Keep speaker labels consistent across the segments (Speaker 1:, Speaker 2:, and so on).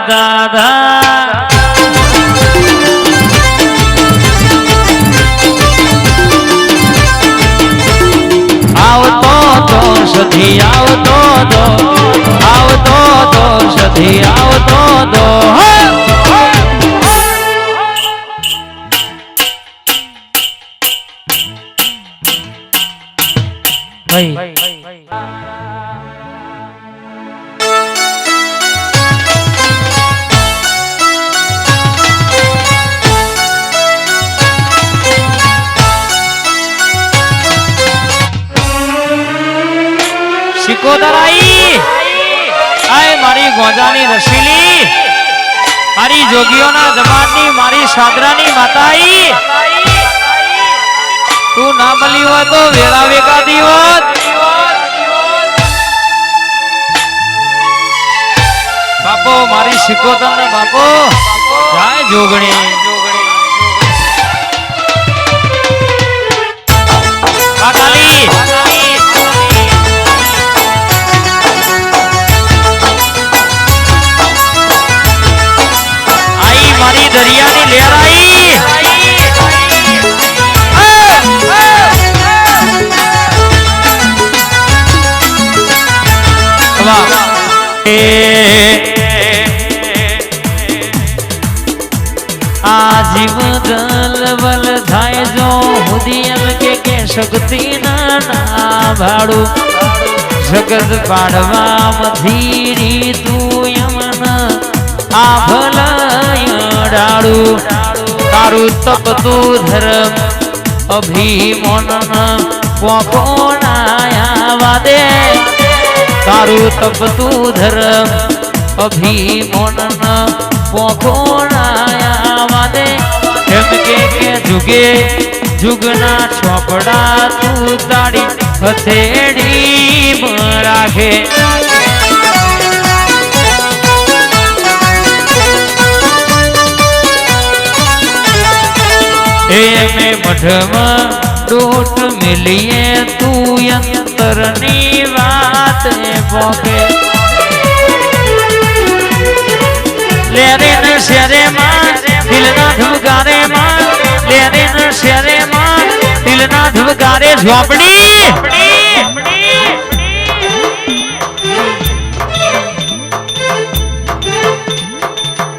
Speaker 1: દાદા. આવતો તો સધી આવતો તો આવતો તો સધી આવતો ગોજાની રસીલી. મારી જોગીઓના જમાતની, મારી સાદરાની માતા આઈ તું ના મળી હોય તો વેળા વેગા દિવસ બાપો, મારી શીખો તમને બાપો. જાય જોગણી. વાહ. આ જીવ દલબલ થાય જો હુદિયલ કે કે શક્તિ ના ભાડું. જગત પાડવા મધીરી તું યમન. આ ભલડાડું તારું તપ તું ધર્મ અભિમોનન. પોપોનાયા વાદે. તારું તપ તું ધર્મ અભિમન પોપોનાયા વાદે. એમ કે જુગે, જુગના ચોપડા તું તાળી હથેડી રાખે. એ મે મઢમાં ડોટ મિલીએ તું અંતરની પોકે લેરે ન શેરે માં, દિલના ધબકારે માં. લેરે ન શેરે માં, દિલના ધબકારે ઝોપડી!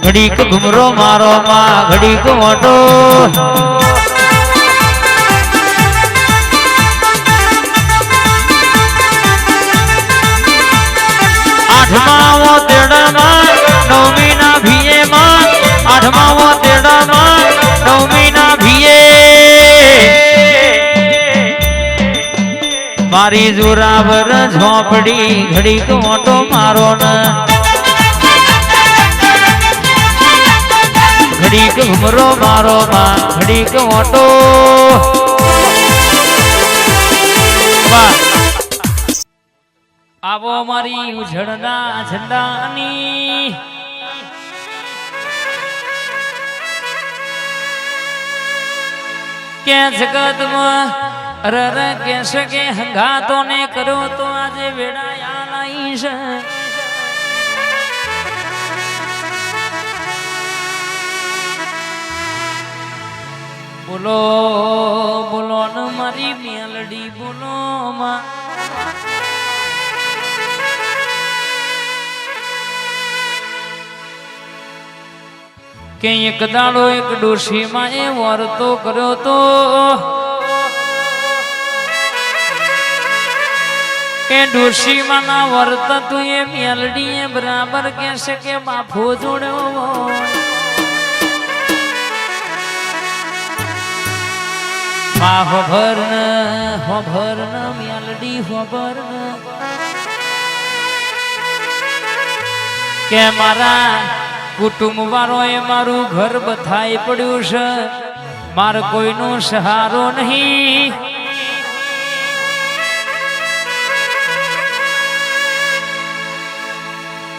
Speaker 1: ઘડીક ઘુમરો મારો માં, ઘડીક મોટો. નવમીના ભીએમાં આઠમાવો તેડામાં નવમીના ભીએ. મારી જોરાવર ઝોપડી ઘડીક મોટો મારો ન. ઘડીક ઘુમરો મારો માં ઘડીક મોટો. આવો મારી ઉજળના ઝંડાની. કે જગતમાં રર કે શકે હંગાતો ને કરો તો આજે વેડાયા નહીં બોલો બોલો ન મારી મેલડી, બોલો માં. કે એક દાડો એક ડોશીમાં એ વર્તો કર્યો તો એ ડોશીમાં ના વર્ત તું એ મેલડી એ બરાબર કે બાફો જોડ્યો હોય. મા હોભર હોભર મેલડી હોભર કે મારા કુટુંબ એ મારું ઘર બધાય પડ્યું છે. મારે કોઈનો સહારો નહીં.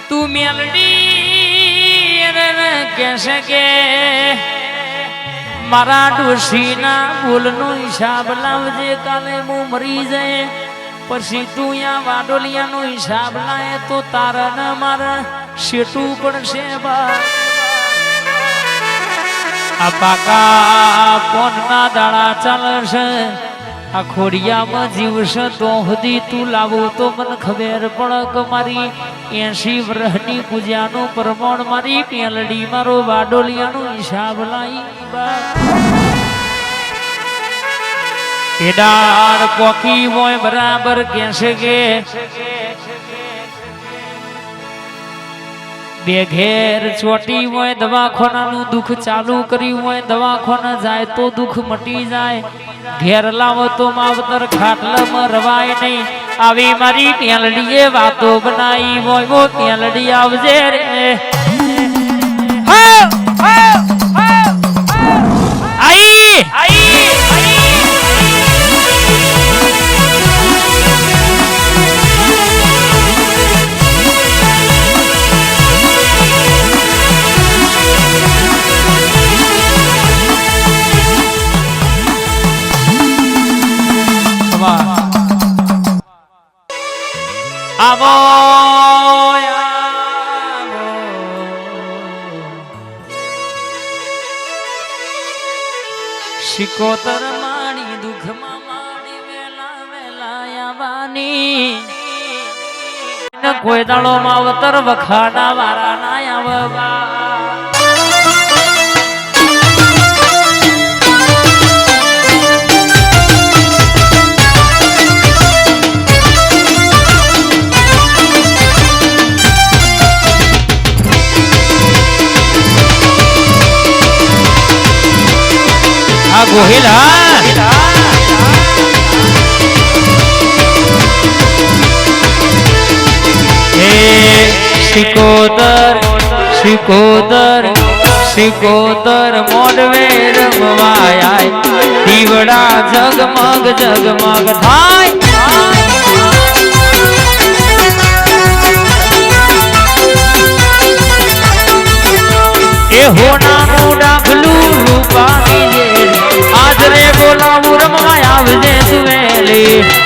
Speaker 1: તું મેલડી કહેશે કે મારા ડોશીના ભૂલનો હિસાબ લાવજે, કાલે હું મરી જાય. પછી તું યા વાડોલિયાનો હિસાબ લાય તો તારા ને મારા શેટું પણ છે આ પાકા પોનના દાડા ચાલશે. આ ખોડિયામાં જીવશે તો સુધી તું લાવું તો મને ખબર પણ મારી એસી વ્રહની પૂજાનું પ્રમાણ મારી પેલડી, મારો વાડોલિયાનો હિસાબ લાઈ કેદાર પોકી હોય બરાબર કેસે કે બે ઘેર ચોટી હોય, દવાખાનાનું દુઃખ ચાલુ કર્યું હોય, દવાખાના જાય તો દુઃખ મટી જાય. ઘેર લાવો તો માવતર ખાટલામાં રવાય નહીં. આવી મારી પેલડીએ વાતો બનાવી હોય તેલડી આવજે રે. શિકોતર માણી દુઃખમાં માણી વેલા વેલા આવવાની કોઈ દાડો માવતર વખાડા વારા ના આવવા ગોહિલ હા. શિકોદર શિકોદર શિકોદર મોડવે રમવાય દીવડા જગમગ જગમગ થાય. એ હોના I of the death valley